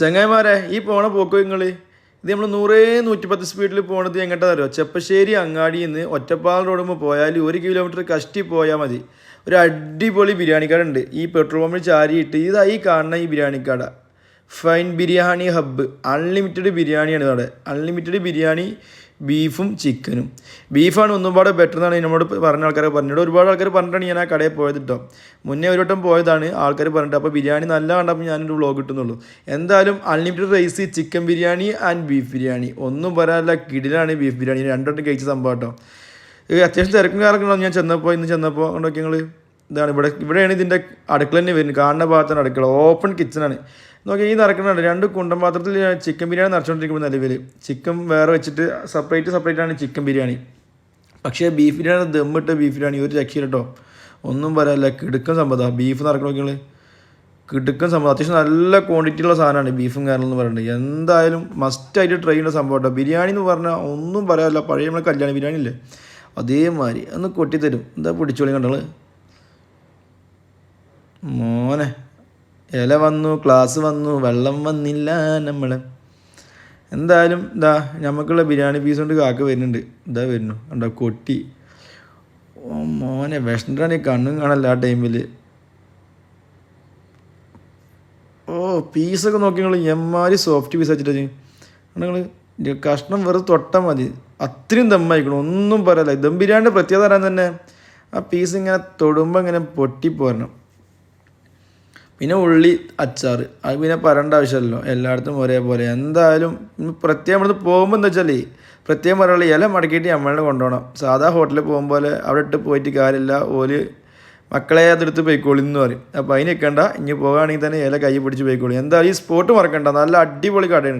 ചങ്ങായിമാരെ ഈ പോണ പോക്കോ നിങ്ങൾ ഇത് നമ്മൾ നൂറേ നൂറ്റിപ്പത്ത് സ്പീഡിൽ പോണത് എങ്ങോട്ടാ അറിയോ? ചെപ്പശ്ശേരി അങ്ങാടിയിൽ നിന്ന് ഒറ്റപ്പാലം റോഡുമ്പോൾ പോയാൽ ഒരു കിലോമീറ്റർ കഷ്ടി പോയാൽ മതി. ഒരു അടിപൊളി ബിരിയാണി കട ഉണ്ട് ഈ പെട്രോൾ പമ്പിൽ ചാരിയിട്ട് ഇതാ ഈ കാണുന്ന ഈ ബിരിയാണി കട. ഫൈൻ ബിരിയാണി ഹബ്ബ് അൺലിമിറ്റഡ് ബിരിയാണിയാണ് അവിടെ. അൺലിമിറ്റഡ് ബിരിയാണി ബീഫും ചിക്കനും. ബീഫാണ് ഒന്നും പാടെ ബെറ്റർ എന്നാണ് എന്നോട് പറഞ്ഞ ആൾക്കാരെ പറഞ്ഞിട്ട് ഒരുപാട് ആൾക്കാർ പറഞ്ഞിട്ടാണ് ഞാൻ ആ കടയിൽ പോയത് കേട്ടോ മുന്നേ ഒരു വട്ടം പോയതാണ് ആൾക്കാർ പറഞ്ഞിട്ട്. അപ്പോൾ ബിരിയാണി നല്ല കണ്ടപ്പോൾ ഞാനൊരു വ്ളോഗ് കിട്ടുന്നുള്ളൂ എന്തായാലും unlimited rice chicken biryani and beef biryani. ഒന്നും പറയാനില്ല കിടിലാണ് ബീഫ് ബിരിയാണി. രണ്ടോട്ടം കഴിച്ച സംഭവം കേട്ടോ അത്യാവശ്യം തിരക്കും കാര്യങ്ങളുണ്ടാവും ഞാൻ ചെന്നപ്പോൾ ഇന്ന് ചെന്നപ്പോൾ കൊണ്ടൊക്കെ ഞങ്ങൾ ഇതാണ്. ഇവിടെ ഇവിടെയാണ് ഇതിന്റെ അടുക്കള തന്നെ വരുന്നത്. കാണുന്ന ഭാഗത്താണ് അടുക്കള. ഓപ്പൺ കിച്ചണാണ് നോക്കി ഈ നടക്കുന്നുണ്ട്. രണ്ട് കുണ്ടൻ പാത്രത്തിൽ ചിക്കൻ ബിരിയാണി നിറച്ചുകൊണ്ടിരിക്കുമ്പോൾ നിലവിൽ ചിക്കൻ വേറെ വെച്ചിട്ട് സെപ്പറേറ്റ് സെപ്പറേറ്റ് ആണ് ചിക്കൻ ബിരിയാണി. പക്ഷേ ബീഫ് ബിരിയാണി ദമ്മിട്ട് ബീഫ് ബിരിയാണി ഒരു രക്ഷയില്ല കേട്ടോ ഒന്നും പറയാനില്ല. കിടുക്കൻ സംഭവം ബീഫ് നടക്കണ നോക്കിയാൽ കിടുക്കൻ സംഭവം അത്യാവശ്യം നല്ല ക്വാണ്ടിറ്റി ഉള്ള സാധനമാണ് ബീഫും കാരണം എന്ന് പറയുന്നത്. എന്തായാലും മസ്റ്റായിട്ട് ട്രൈ ചെയ്യുന്ന സംഭവം കേട്ടോ ബിരിയാണി എന്ന് പറഞ്ഞാൽ ഒന്നും പറയാനില്ല. പഴയ നമ്മളെ കല്യാണ ബിരിയാണി ഇല്ലേ? അതേമാതിരി. ഒന്ന് കൊട്ടിത്തരും. എന്താ പിടിച്ചോളി കണ്ടത് മോനെ. ഇല വന്നു ക്ലാസ് വന്നു വെള്ളം വന്നില്ല നമ്മൾ എന്തായാലും ഇതാ നമുക്കുള്ള ബിരിയാണി പീസ് കൊണ്ട് കാക്ക വരുന്നുണ്ട്. ഇതാ വരുന്നു. എന്താ കൊട്ടി. ഓ മോനെ വിഷണ്ടാണ് ഈ കണ്ണും കാണല്ല ആ ടൈമിൽ ഓ പീസൊക്കെ നോക്കി നിങ്ങൾ എമ്മാരി സോഫ്റ്റ് പീസ് വെച്ചിട്ട് നിങ്ങൾ കഷ്ണം വെറുതെ തൊട്ടാൽ മതി. അത്രയും ദമ്മായിക്കണം ഒന്നും പറയല്ല. ദം ബിരിയാണിന്റെ പ്രത്യേകത തന്നെ ആ പീസ് ഇങ്ങനെ തൊടുമ്പോൾ ഇങ്ങനെ പൊട്ടിപ്പോരണം. പിന്നെ ഉള്ളി അച്ചാർ അത് പിന്നെ പറയേണ്ട ആവശ്യമല്ലോ എല്ലായിടത്തും ഒരേപോലെ. എന്തായാലും പ്രത്യേകം ഇവിടുന്ന് പോകുമ്പോൾ എന്താ വെച്ചാൽ പ്രത്യേകം പറയുള്ളൂ ഇല മടക്കിയിട്ട് നമ്മളുടെ കൊണ്ടുപോകണം. സാധാ ഹോട്ടലിൽ പോകുമ്പോൾ അവിടെ ഇട്ട് പോയിട്ട് കാര്യമില്ല. ഓൽ മക്കളെ അതെടുത്ത് പോയിക്കോളി എന്ന് പറയും. അപ്പോൾ അതിന് നിൽക്കണ്ട ഇനി പോകുകയാണെങ്കിൽ തന്നെ ഇല കൈ പിടിച്ച് പോയിക്കോളി. എന്തായാലും ഈ സ്പോട്ട് മറക്കണ്ട. നല്ല അടിപൊളി കടയാണ്.